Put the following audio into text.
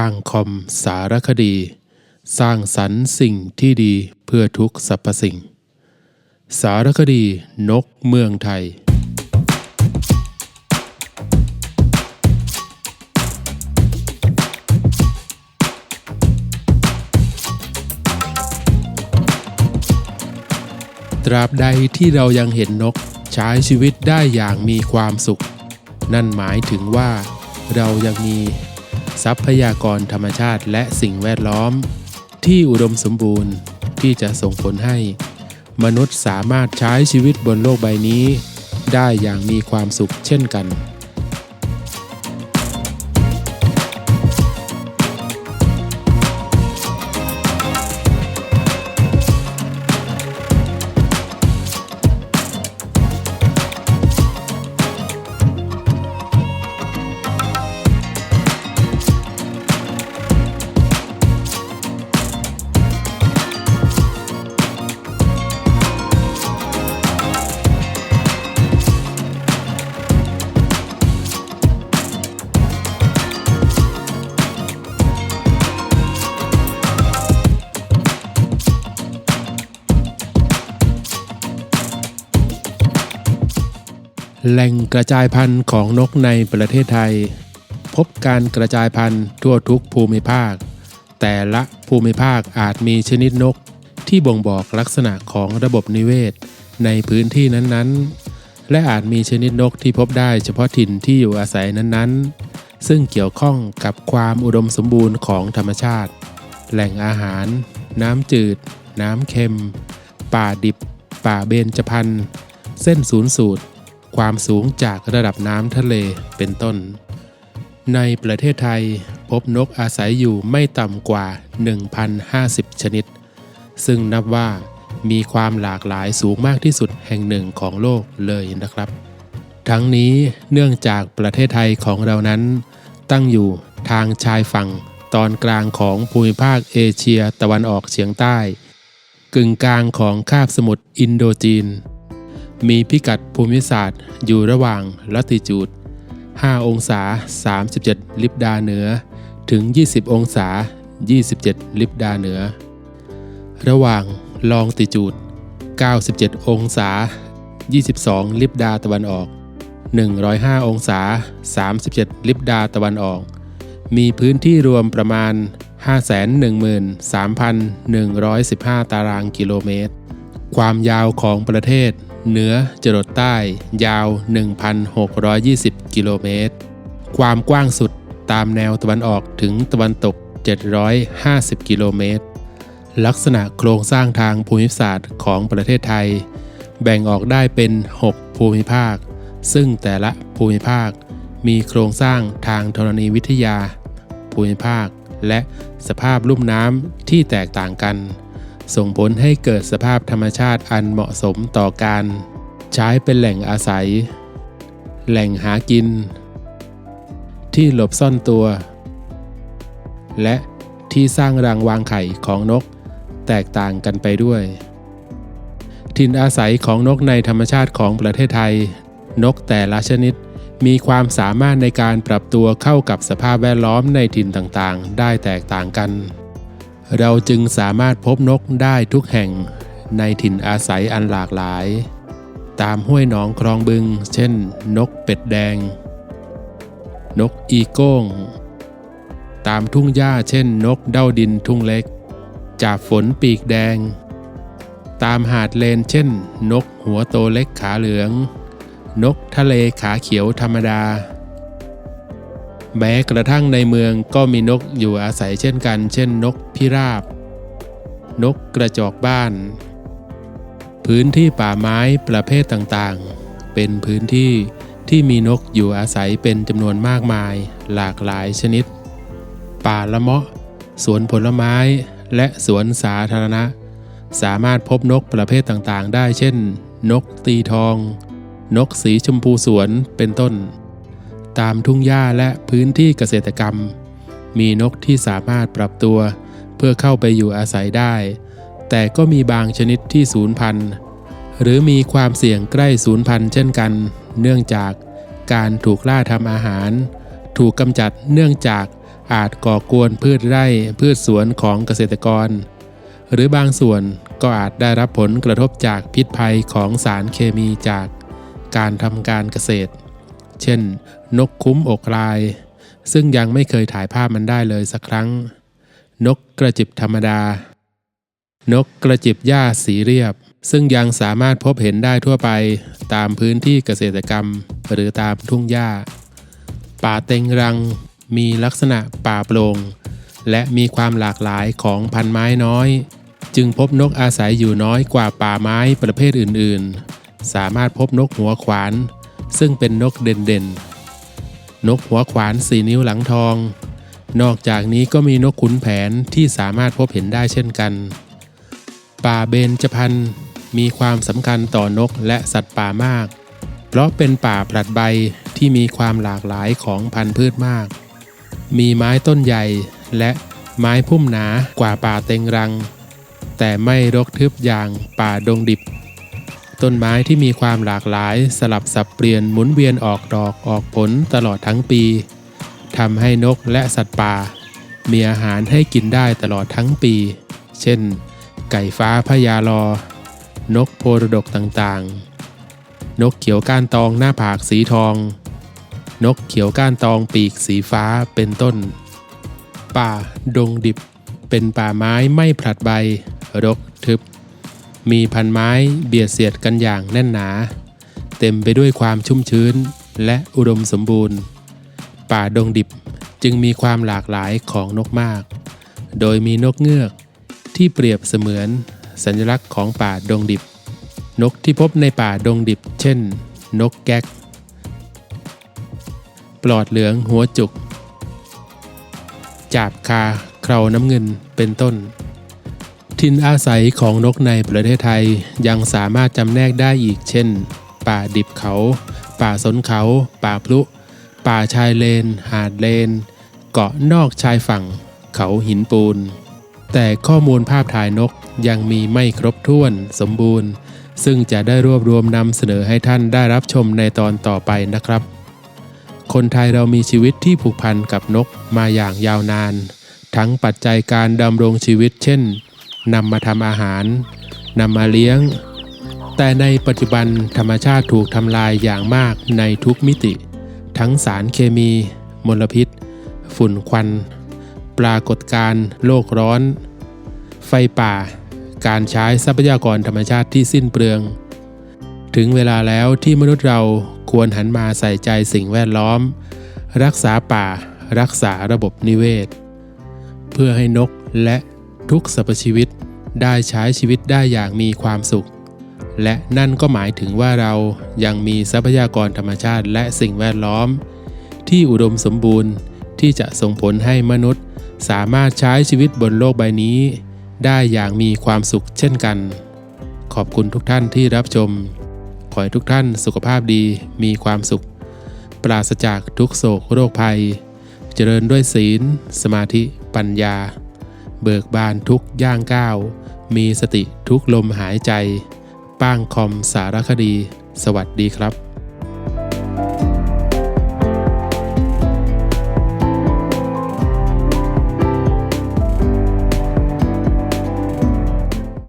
ปางคอมสารคดี สร้างสรรค์สิ่งที่ดีเพื่อทุกสรรพสิ่ง สารคดีนกเมืองไทย ตราบใดที่เรายังเห็นนกใช้ชีวิตได้อย่างมีความสุข นั่นหมายถึงว่าเรายังมี ทรัพยากรธรรมชาติและสิ่งแวดล้อม ที่อุดมสมบูรณ์ที่จะส่งผลให้ มนุษย์สามารถใช้ชีวิตบนโลกใบนี้ ได้อย่างมีความสุขเช่นกัน แหล่งกระจายพันธุ์ของนกในประเทศไทย พบการกระจายพันธุ์ทั่วทุกภูมิภาค แต่ละภูมิภาคอาจมีชนิดนกที่บ่งบอกลักษณะของระบบนิเวศ ในพื้นที่นั้นๆ และอาจมีชนิดนกที่พบได้เฉพาะถิ่นที่อยู่อาศัยนั้นๆ ซึ่งเกี่ยวข้องกับความอุดมสมบูรณ์ของธรรมชาติ แหล่งอาหาร น้ำจืด น้ำเค็ม ป่าดิบ ป่าเบญจพรรณเส้นศูนย์สูตร ความสูงจากระดับน้ำทะเลเป็นต้น ในประเทศไทยพบนกอาศัยอยู่ไม่ต่ำกว่า 1,050 ชนิด ซึ่งนับว่ามีความหลากหลายสูงมากที่สุดแห่งหนึ่งของโลกเลยนะครับ ทั้งนี้เนื่องจากประเทศไทยของเรานั้น ตั้งอยู่ทางชายฝั่งตอนกลางของภูมิภาคเอเชียตะวันออกเฉียงใต้ กึ่งกลางของคาบสมุทรอินโดจีน มีพิกัดภูมิศาสตร์ อยู่ระหว่างลัติจูด 5 องศา 37 ลิบดาเหนือ ถึง 20 องศา 27 ลิบดาเหนือ ระหว่างลองติจูด 97 องศา 22 ลิบดาตะวันออก 105 องศา 37 ลิบดาตะวันออก มีพื้นที่รวมประมาณ 513,115 ตารางกิโลเมตร ความยาวของประเทศ เหนือจรดใต้ ยาว 1,620 กิโลเมตร ความกว้างสุดตามแนวตะวันออกถึงตะวันตก 750 กิโลเมตร ลักษณะโครงสร้างทางภูมิศาสตร์ของประเทศไทย แบ่งออกได้เป็น 6 ภูมิภาค ซึ่งแต่ละภูมิภาค มีโครงสร้างทางธรณีวิทยา ภูมิภาค และสภาพลุ่มน้ำที่แตกต่างกัน ส่งผลให้เกิดสภาพธรรมชาติอันเหมาะสมต่อการ ใช้เป็นแหล่งอาศัย แหล่งหากิน ที่หลบซ่อนตัว และที่สร้างรังวางไข่ของนกแตกต่างกันไปด้วย ถิ่นอาศัยของนกในธรรมชาติของประเทศไทย นกแต่ละชนิดมีความสามารถในการปรับตัวเข้ากับสภาพแวดล้อมในถิ่นต่างๆ ได้แตกต่างกัน เราจึงสามารถพบนกได้ทุกแห่งในถิ่นอาศัยอันหลากหลาย ตามห้วยหนองคลองบึง เช่น นกเป็ดแดง นกอีโก้ง ตามทุ่งหญ้าเช่น นกเด้าดินทุ่งเล็ก จากฝนปีกแดง ตามหาดเลนเช่น นกหัวโตเล็กขาเหลือง นกทะเลขาเขียวธรรมดา แม้กระทั่งในเมืองก็มีนกอยู่อาศัยเช่นกัน เช่นนกพิราบ นกกระจอกบ้าน พื้นที่ป่าไม้ประเภทต่างๆ เป็นพื้นที่ที่มีนกอยู่อาศัยเป็นจำนวนมากมายหลากหลายชนิด ป่าละเมาะ สวนผลไม้และสวนสาธารณะ สามารถพบนกประเภทต่างๆ ได้เช่น นกตีทอง นกสีชมพูสวนเป็นต้น ตามทุ่งหญ้าและพื้นที่เกษตรกรรม มีนกที่สามารถปรับตัว เพื่อเข้าไปอยู่อาศัยได้ แต่ก็มีบางชนิดที่สูญพันธุ์หรือมีความเสี่ยงใกล้สูญพันธุ์เช่นกัน เนื่องจากการถูกล่าทำอาหาร ถูกกำจัดเนื่องจากอาจก่อกวนพืชไร่พืชสวนของเกษตรกร หรือบางส่วนก็อาจได้รับผลกระทบจากพิษภัยของสารเคมีจากการทำการเกษตร เช่น นกคุ้มอกลาย ซึ่งยังไม่เคยถ่ายภาพมันได้เลยสักครั้ง นกกระจิบธรรมดา นกกระจิบหญ้าสีเรียบ ซึ่งยังสามารถพบเห็นได้ทั่วไปตามพื้นที่เกษตรกรรม หรือตามทุ่งหญ้า ป่าเต็งรังมีลักษณะป่าโปร่งและมีความหลากหลายของพันไม้น้อย จึงพบนกอาศัยอยู่น้อยกว่าป่าไม้ประเภทอื่นๆ สามารถพบนกหัวขวาน ซึ่งเป็นนกเด่นๆ นกหัวขวานสีนิ้วหลังทอง นอกจากนี้ก็มีนกขุนแผนที่สามารถพบเห็นได้เช่นกัน ป่าเบญจพรรณมีความสำคัญต่อนกและสัตว์ป่ามาก เพราะเป็นป่าผลัดใบที่มีความหลากหลายของพันธุ์พืชมาก มีไม้ต้นใหญ่และไม้พุ่มหนากว่าป่าเต็งรัง แต่ไม่รกทึบอย่างป่าดงดิบ ต้นไม้ที่มีความหลากหลายสลับสับเปลี่ยนหมุนเวียนออกดอกออกผลตลอดทั้งปีทำให้นกและสัตว์ป่า มีอาหารให้กินได้ตลอดทั้งปี เช่น ไก่ฟ้าพญาลอ นกโพรดกต่างๆ นกเขียวก้านตองหน้าผากสีทอง นกเขียวก้านตองปีกสีฟ้าเป็นต้น ป่า ดงดิบ เป็นป่าไม้ไม่ผลัดใบ รกทึบ มีพันไม้เบียดเสียดกันอย่างแน่นหนา เต็มไปด้วยความชุ่มชื้นและอุดมสมบูรณ์ ป่าดงดิบจึงมีความหลากหลายของนกมาก โดยมีนกเงือกที่เปรียบเสมือนสัญลักษณ์ของป่าดงดิบ นกที่พบในป่าดงดิบ เช่น นกแก๊ก ปลอดเหลืองหัวจุก จาบคาเคราน้ำเงินเป็นต้น ทินอาศัยของนกในประเทศไทยยังสามารถจำแนกได้อีกเช่น ป่าดิบเขา ป่าสนเขา ป่าพลุ ป่าชายเลน หาดเลน เกาะนอกชายฝั่ง เขาหินปูน แต่ข้อมูลภาพถ่ายนกยังมีไม่ครบถ้วนสมบูรณ์ ซึ่งจะได้รวบรวมนำเสนอให้ท่านได้รับชมในตอนต่อไปนะครับ คนไทยเรามีชีวิตที่ผูกพันกับนกมาอย่างยาวนาน ทั้งปัจจัยการดำรงชีวิตเช่น นำมาทำอาหารนำมาเลี้ยง แต่ในปัจจุบันธรรมชาติถูกทำลายอย่างมากในทุกมิติ ทั้งสารเคมี มลพิษ ฝุ่นควัน ปรากฏการณ์โลกร้อน ไฟป่า การใช้ทรัพยากรธรรมชาติที่สิ้นเปลือง ถึงเวลาแล้วที่มนุษย์เราควรหันมาใส่ใจสิ่งแวดล้อม รักษาป่า รักษาระบบนิเวศ เพื่อให้นกและ ทุกสรรพชีวิตได้ใช้ชีวิตได้อย่างมีความสุข และนั่นก็หมายถึงว่าเรายังมีทรัพยากรธรรมชาติและสิ่งแวดล้อม ที่อุดมสมบูรณ์ที่จะส่งผลให้มนุษย์ สามารถใช้ชีวิตบนโลกใบนี้ ได้อย่างมีความสุขเช่นกัน ขอบคุณทุกท่านที่รับชม ขอให้ทุกท่านสุขภาพดีมีความสุข ปราศจากทุกโศกโรคภัย เจริญด้วยศีล สมาธิ ปัญญา เบิกบานทุกย่างก้าว มีสติทุกลมหายใจ ป้างคอมสารคดี สวัสดีครับ